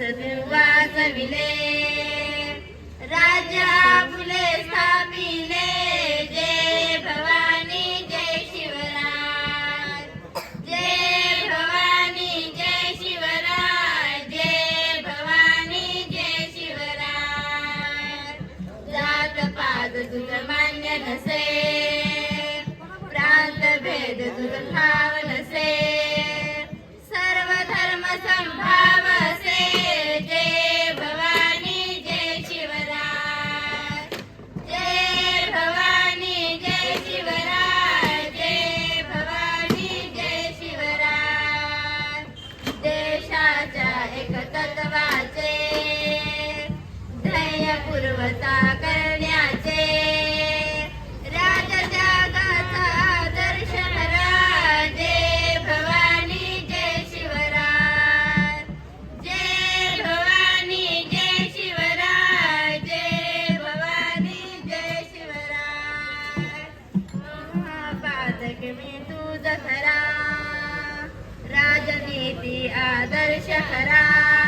घडविले राजा फुले स्थापिले. जय भवानी जय शिवराय जय भवानी जय शिवराय जय भवानी जय शिवराय जात पाद तुझ मान्य नसे. प्रांत भेद पूर्वता करण्याचे राज जगाचा आदर्श राजे भवानी जय शिवराज. जय भवानी जय शिवराय जय भवानी जय शिवराय मी तुझ खरा राजनीती आदर्श हरा.